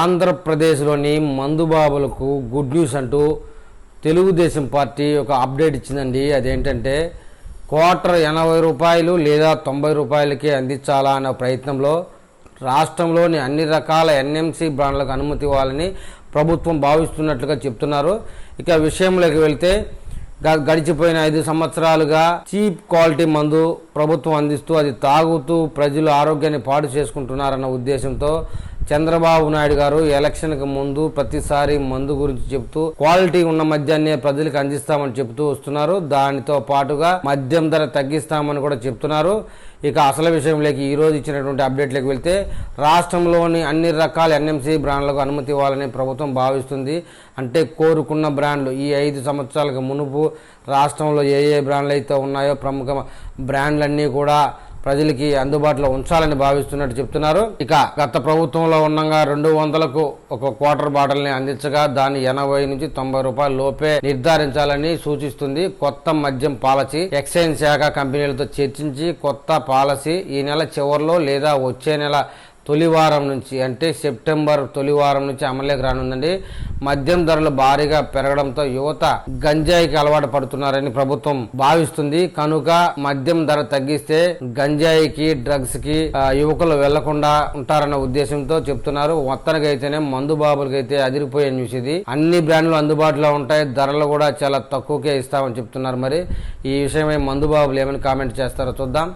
ఆంధ్రప్రదేశ్లోని మందుబాబులకు good news అంటూ Telugu Desam party ఒక అప్డేట్ ఇచ్చిందండి. అదేంటంటే క్వార్టర్ ఎనభై రూపాయలు లేదా తొంభై రూపాయలకే అందించాలా అన్న ప్రయత్నంలో రాష్ట్రంలోని అన్ని రకాల ఎన్ఎంసి బ్రాండ్లకు అనుమతి ఇవ్వాలని ప్రభుత్వం భావిస్తున్నట్లుగా చెప్తున్నారు. ఇక విషయంలోకి వెళ్తే గడిచిపోయిన ఐదు సంవత్సరాలుగా చీప్ క్వాలిటీ మందు ప్రభుత్వం అందిస్తూ అది తాగుతూ ప్రజలు ఆరోగ్యాన్ని పాడు చేసుకుంటున్నారన్న ఉద్దేశంతో చంద్రబాబు నాయుడు గారు ఎలక్షన్కి ముందు ప్రతిసారి మందు గురించి చెప్తూ క్వాలిటీ ఉన్న మద్యాన్ని ప్రజలకు అందిస్తామని చెప్తూ వస్తున్నారు. దానితో పాటుగా మద్యం ధర తగ్గిస్తామని కూడా చెప్తున్నారు ఇక అసలు విషయంలోకి ఈ రోజు ఇచ్చినటువంటి అప్డేట్లకు వెళ్తే రాష్ట్రంలోని అన్ని రకాల ఎన్ఎంసీ బ్రాండ్లకు అనుమతి ఇవ్వాలని ప్రభుత్వం భావిస్తుంది. అంటే కోరుకున్న బ్రాండ్లు ఈ ఐదు సంవత్సరాలకు మునుపు రాష్ట్రంలో ఏ ఏ బ్రాండ్లు అయితే ఉన్నాయో ప్రముఖ బ్రాండ్లన్నీ కూడా ప్రజలకి అందుబాటులో ఉంచాలని భావిస్తున్నట్టు చెప్తున్నారు. ఇక గత ప్రభుత్వంలో ఉండగా రెండు వందలకు ఒక క్వార్టర్ బాటిల్ని అందించగా దాన్ని ఎనభై నుంచి తొంభై రూపాయల లోపే నిర్ధారించాలని సూచిస్తుంది. కొత్త మద్యం పాలసీ ఎక్సైజ్ శాఖ కంపెనీలతో చర్చించి కొత్త పాలసీ ఈ నెల చివరిలో లేదా వచ్చే నెల తొలి వారం నుంచి అంటే సెప్టెంబర్ తొలివారం నుంచి అమలులోకి రానుందండి. మద్యం ధరలు భారీగా పెరగడంతో యువత గంజాయికి అలవాటు పడుతున్నారని ప్రభుత్వం భావిస్తుంది. కనుక మద్యం ధర తగ్గిస్తే గంజాయికి డ్రగ్స్కి యువకులు వెళ్ళకుండా ఉంటారన్న ఉద్దేశంతో చెప్తున్నారు. మొత్తానికైతేనే మందు బాబులకైతే అదిరిపోయే న్యూస్ ఇది. అన్ని బ్రాండ్లు అందుబాటులో ఉంటాయి. ధరలు కూడా చాలా తక్కువకే ఇస్తామని చెప్తున్నారు మరి. ఈ విషయమై మందు బాబులు ఏమైనా కామెంట్ చేస్తారో చూద్దాం.